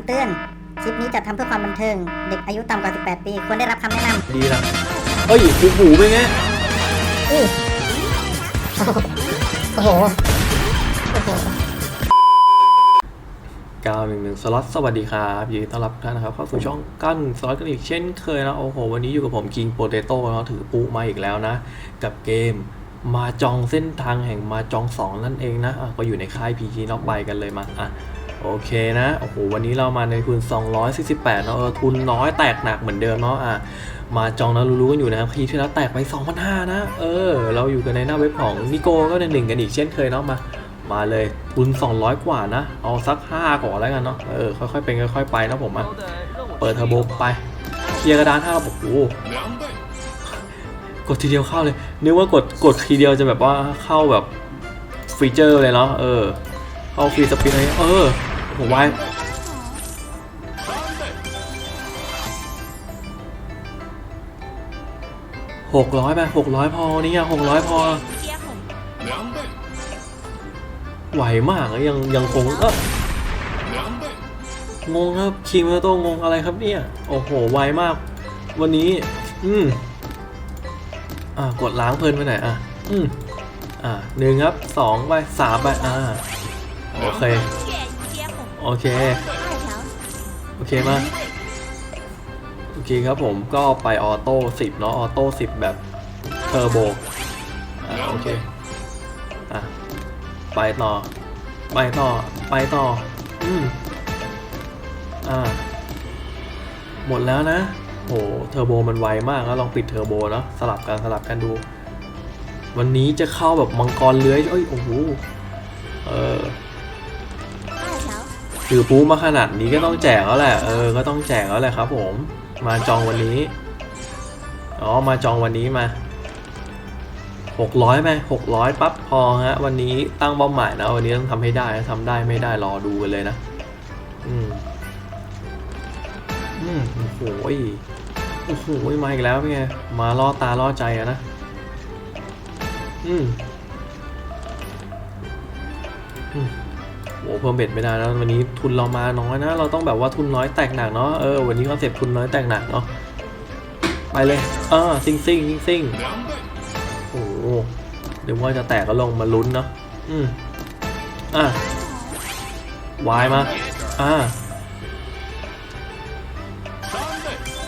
ำเตือน คลิปนี้จัดทำเพื่อความบันเทิง เด็กอายุต่ำกว่า 18 ปี ควรได้รับคำแนะนำดีละเฮ้ยหูหูเป็นไงโอ้โห โอ้โห911สล็อตสวัสดีครับยินดีต้อนรับทุกท่านนะครับเข้าสู่ช่องกั้นสล็อตกันอีกเช่นเคยนะโอ้โห วันนี้อยู่กับผม King Potato เนาะถือปุ๊มาอีกแล้วนะ กับเกมมาจองเส้นทางแห่งมาจอง2นั่นเองนะอะก็อยู่ในค่าย PG นอกไปกันเลยมาอะ โอเคนะ โอ้โห วันนี้เรามาในทุน 248 เนาะเออทุนน้อยแตกหนักเหมือนเดิมเนาะอะมาจองนะรู้ๆกันอยู่นะครับคีที่แล้วแตกไป 2,500 นะ เออ เราอยู่กันในหน้าเว็บของนิโก้ก็ในหนึ่งกันอีกเช่นเคยเนาะมา มาเลยทุน 200 กว่านะ เอาสัก 5 ก่อนแล้วกันเนาะ เออ ค่อยๆ เป็นค่อยๆ ไปนะผมอะ เปิดเทอร์โบไป เคลียร์กระดาน5โอ้โหกดทีเดียวเข้าเลย นึกว่ากดกดทีเดียวจะแบบว่าเข้าแบบฟีเจอร์เลยเนาะ เออ เข้าฟรีสปินอะไรเออ ผมไว้หกร้อยไปหกร้อยพอนี่อะหกร้อยพอ ไหวมากอะยังยังคงเอองงครับคิงเมอร์โตงงอะไรครับเนี่ย โอ้โห ไวมาก วันนี้ อืมอ่ากดล้างเพลินไปไหนอยอะ อืมอ่าหนึ่งครับสองไปสามไปอ่าโอเค โอเค โอเคมาโอเคครับผมก็ไปออโต้สิบเนาะออโต้สิบแบบเทอร์โบอ่าโอเคอะไปต่อ ไปต่อ ไปต่อ อืมอ่า หมดแล้วนะโหเทอร์โบมันไวมากแล้วลองปิดเทอร์โบเนาะสลับกันสลับกันดู วันนี้จะเข้าแบบมังกรเลื้อยเอ้ยโอ้โหเออ ถือปูมาขนาดนี้ก็ต้องแจกแล้วแหละ เออ ก็ต้องแจกแล้วแหละครับ ผม มาจองวันนี้ อ๋อ มาจองวันนี้มาหกร้อยไหมหกร้อยปั๊บพอฮะ วันนี้ตั้งเป้าหมายนะ วันนี้ต้องทำให้ได้ทำได้ไม่ได้รอดูกันเลยนะ อืม อืม โอ้โหโอ้โหมาอีกแล้วเป็นไง มาล่อตาล่อใจอะนะ อืม อืม เพิ่มเบ็ดไม่ได้แล้ววันนี้ทุนเรามาน้อยนะ เราต้องแบบว่าทุนน้อยแตกหนักเนาะเออวันนี้คอนเซ็ปต์ทุนน้อยแตกหนักเนาะไปเลยเออซิงซิงซิงซิงโอ้โหเดี๋ยวว่าจะแตกก็ลงมาลุ้นเนาะอืมอะวายมาอ่า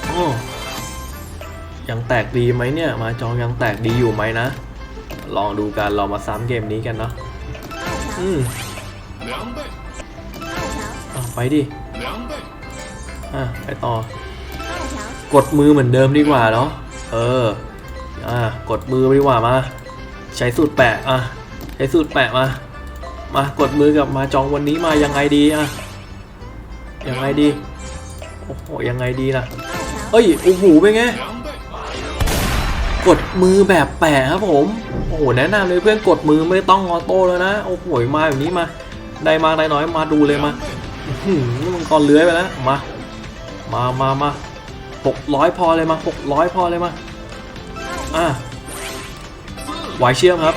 โอ้ยังแตกดีไหมเนี่ย มาจองยังแตกดีอยู่ไหมนะ ลองดูกันเรามาซ้ำเกมนี้กันเนาะอืม อะไปดิอะไปต่อกดมือเหมือนเดิมดีกว่าเนาะ เออ อ่ากดมือไปดีกว่ามา ใช้สูตรแปะอะ ใช้สูตรแปะมา มากดมือกับมาจองวันนี้มายังไงดีอะ ยังไงดี โอ้โห ยังไงดีล่ะเอ้ย โอ้โห เป็นไงกดมือแบบแปะครับผม โอ้โห แนะนำเลยเพื่อนกดมือไม่ต้องออโต้แล้วนะ โอ้โห มาแบบนี้มา ได้มากได้น้อยมาดูเลยมาหือนี่มันกรเลื้อยไปแล้วมา มามามาหกร้อยพอเลยมาหกร้อยพอเลยมาอ่าไวเชื่อมครับ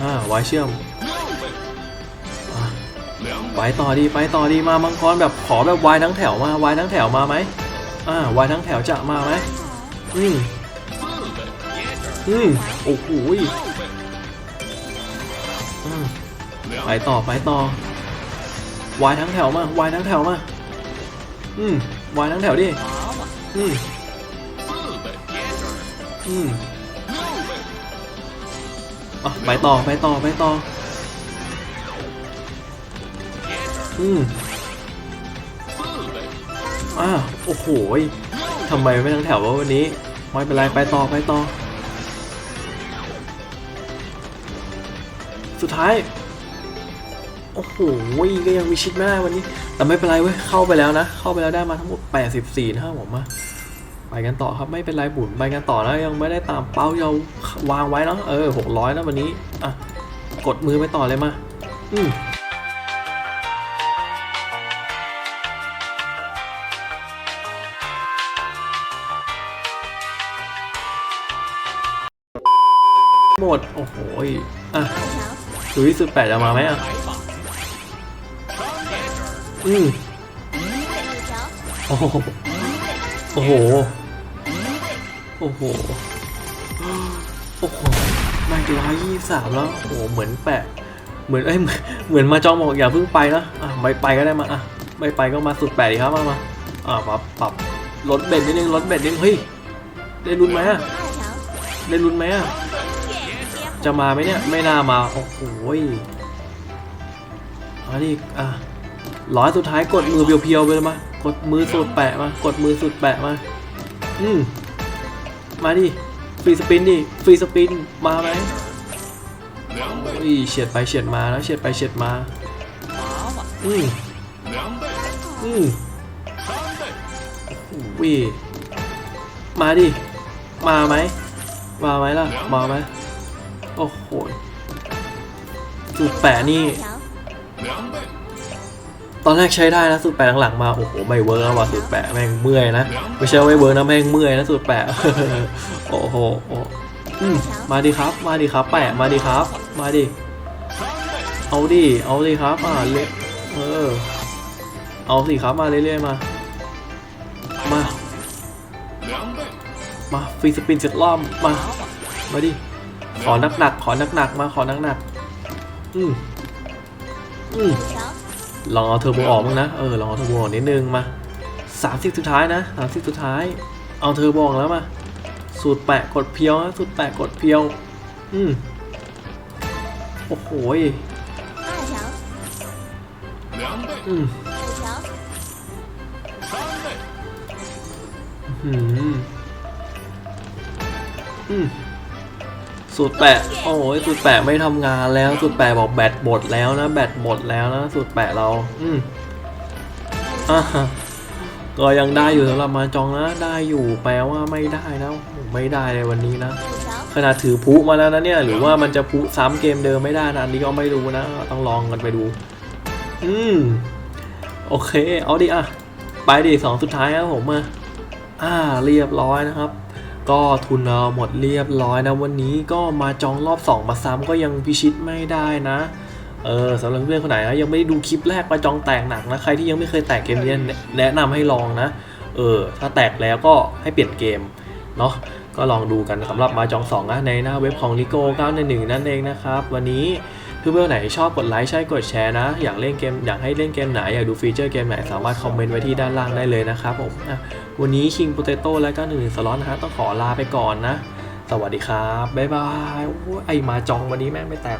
อ่าไวเชื่อมอไปต่อดีไปต่อดีมามังกรแบบขอแบบวายทั้งแถวมาวายทั้งแถวมาไหมอ่าวายทั้งแถวจะมาไหมอืมอืมโอ้โหไปต่อไปต่อ วายทั้งแถวมาวายทั้งแถวมาอืมวายทั้งแถวดิอืมอืมอะไปต่อไปต่อไปต่ออืมอ่าโอ้โหทำไมไม่ทั้งแถววะวันนี้ไม่เป็นไรไปต่อไปต่อ สุดท้าย โอ้โหก็ยังวิชิตไม่ได้วันนี้ แต่ไม่เป็นไรเว้ย เข้าไปแล้วนะ เข้าไปแล้วได้มาทั้งหมด 84นะครับผมมาไปกันต่อครับ ไม่เป็นไรบุญไปกันต่อนะยังไม่ได้ตามเป้าเราวางไว้เนาะ เออ 600นะวันนี้ อะ กดมือไปต่อเลยมา อืมหมด โอ้โห อะดูที่สุดแปดจะมาไหมอะ อืมโอ้โห โอ้โห โอ้โห โอ้โหไม่ร้อยยี่สามแล้ว โอ้โห เหมือนแปะ เหมือนเอ้ย เหมือนมาจองบอกอย่าเพิ่งไปนะ อะไม่ไปก็ได้มา อะ ไม่ไปก็มาสุดแปดดีครับมามาอะปรับปรับลดเบ็ดนิดนึงลดเบ็ดนิดนึง เฮ้ย ได้ลุ้นไหมอะ ได้ลุ้นไหมอะ จะมาไหมเนี่ย ไม่น่ามา โอ้โหอันนี้อะ ร้อยสุดท้ายกดมือเพียวๆไปเลยมากดมือสุดแปะมากดมือสุดแปะมา อืมมาดิฟรีสปินดิฟรีสปินมาไหมอุ้ยเฉียดไปเฉียดมาแล้วเฉียดไปเฉียดมาอืมอืมอุ้ยมาดิ มาไหม มาไหมล่ะ มาไหมโอ้โหสูตรแปะนี่ ตอนแรกใช้ได้นะสูตรแปะหลังๆมาโอ้โหไม่เวิร์กแล้วว่ะสูตรแปะแม่งเมื่อยนะไม่ใช่ว่าไม่เวิร์กนะแม่งเมื่อยนะสูตรแปะโอ้โหมาดิครับ มาดิครับแปะมาดิครับ มาดิเอาดิเอาดิครับอ่าเละเออเอาสิครับมาเรื่อยๆมา มา มาฟรีสปินเสร็จรอบมา มาดิ ขอหนักๆขอหนักๆมาขอหนักๆอืมอืม ลองเอาเทอร์โบออกมั้างนะ เออ ลองเอาเทอร์โบออกนิดนึงมาสามสิบสุดท้ายนะสามสิบสุดท้าย เอาเทอร์โบออกแล้วมา สูตรแปะกดเพียวสูตรแปะกดเพียว อืมโอ้โหยอืมอืมอืม สูตรแปะโอ้ยสูตรแปะไม่ทำงานแล้ว สูตรแปะบอกแบตหมดแล้วนะ แบตหมดแล้วนะ สูตรแปะเรา อืมอ่าฮะก็ยังได้อยู่สำหรับมาจองนะ ได้อยู่แปลว่าไม่ได้นะไม่ได้ในวันนี้นะขนาดถือพุมาแล้วนะเนี่ย หรือว่ามันจะพุซ้ำเกมเดิมไม่ได้นะอันนี้ก็ไม่รู้นะ ต้องลองกันไปดู อืมโอเค เอาดิอะ ไปดิสองสุดท้ายครับผมมาอ่า เรียบร้อยนะครับ ก็ทุนเราหมดเรียบร้อยนะวันนี้ก็มาจองรอบ 2 มาซ้ำก็ยังพิชิตไม่ได้นะ เออสำหรับเพื่อนคนไหนนะยังไม่ได้ดูคลิปแรกมาจองแตกหนักนะ ใครที่ยังไม่เคยแตกเกมนี้แนะแนะนำให้ลองนะ เออ ถ้าแตกแล้วก็ให้เปลี่ยนเกมเนาะก็ลองดูกันสำหรับมาจอง2นะในหน้าเว็บของ l i g o 911นั่นเองนะครับ วันนี้ เพื่อนๆไหนชอบกดไลค์ใช่กดแชร์นะ อยากเล่นเกมอยากให้เล่นเกมไหน อยากดูฟีเจอร์เกมไหน สามารถคอมเมนต์ไว้ที่ด้านล่างได้เลยนะครับผมวันนี้คิงปอเตโต้และก็หนึ่งสล็อตนะฮะต้องขอลาไปก่อนนะ สวัสดีครับ บ๊ายบายโอ้ยไอมาจองวันนี้แม่งไม่แตก